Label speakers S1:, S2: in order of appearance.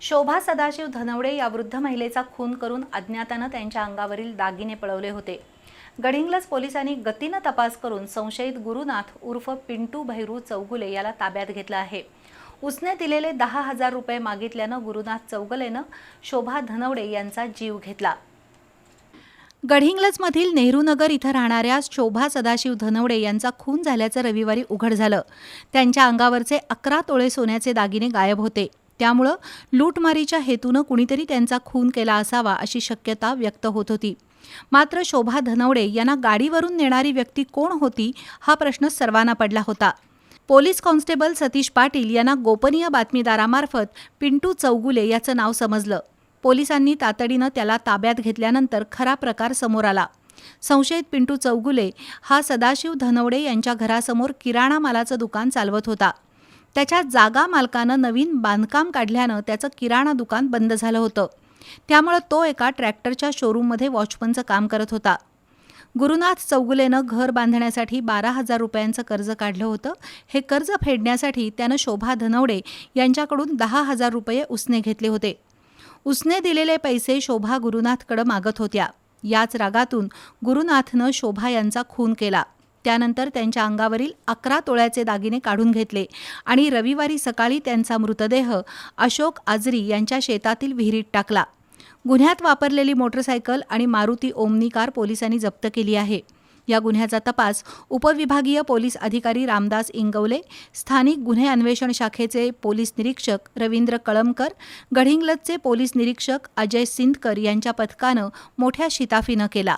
S1: शोभा सदाशिव धनवडे या वृद्ध महिलेचा खून करून अज्ञातानं त्यांच्या अंगावरील दागिने पळवले होते. गडिंग्लज पोलिसांनी गतीनं तपास करून संशयित गुरुनाथ उर्फ पिंटू भैरू चौगुले याला ताब्यात घेतलं आहे. उसने दिलेले दहा हजार रुपये मागितल्यानं गुरुनाथ चौगलेनं शोभा धनवडे यांचा जीव घेतला. गडहिंग्लजमधील नेहरूनगर इथं राहणाऱ्या शोभा सदाशिव धनवडे यांचा खून झाल्याचं रविवारी उघड झालं. त्यांच्या अंगावरचे अकरा तोळे सोन्याचे दागिने गायब होते. त्यामुळं लूटमारीच्या हेतूनं कुणीतरी त्यांचा खून केला असावा अशी शक्यता व्यक्त होत होती. मात्र शोभा धनवडे यांना गाडीवरून नेणारी व्यक्ती कोण होती हा प्रश्न सर्वांना पडला होता. पोलीस कॉन्स्टेबल सतीश पाटील यांना गोपनीय बातमीदारामार्फत पिंटू चौगुले याचं नाव समजलं. पोलिसांनी तातडीनं त्याला ताब्यात घेतल्यानंतर खरा प्रकार समोर आला. संशयित पिंटू चौगुले हा सदाशिव धनवडे यांच्या घरासमोर किराणा मालाचं दुकान चालवत होता. त्याच्या जागा मालकानं नवीन बांधकाम काढल्यानं त्याचं किराणा दुकान बंद झालं होतं. त्यामुळं तो एका ट्रॅक्टरच्या शोरूममध्ये वॉचमनचं काम करत होता. गुरुनाथ चौगुलेनं घर बांधण्यासाठी बारा हजार रुपयांचं कर्ज काढलं होतं. हे कर्ज फेडण्यासाठी त्यानं शोभा धनवडे यांच्याकडून दहा हजार रुपये उसने घेतले होते. उसने दिलेले पैसे शोभा गुरुनाथकडं मागत होत्या. याच रागातून गुरुनाथनं शोभा यांचा खून केला. त्यानंतर त्यांच्या अंगावरील अकरा तोळ्याचे दागिने काढून घेतले आणि रविवारी सकाळी त्यांचा मृतदेह अशोक आजरी यांच्या शेतातील विहिरीत टाकला. गुन्ह्यात वापरलेली मोटरसायकल आणि मारुती ओमनी कार पोलिसांनी जप्त केली आहे. या गुन्ह्याचा तपास उपविभागीय पोलीस अधिकारी रामदास इंगवले स्थानिक गुन्हे अन्वेषण शाखेचे पोलीस निरीक्षक रवींद्र कळमकर गडिंग्लजचे पोलीस निरीक्षक अजय सिंदकर यांच्या पथकानं मोठ्या शिताफीनं केला.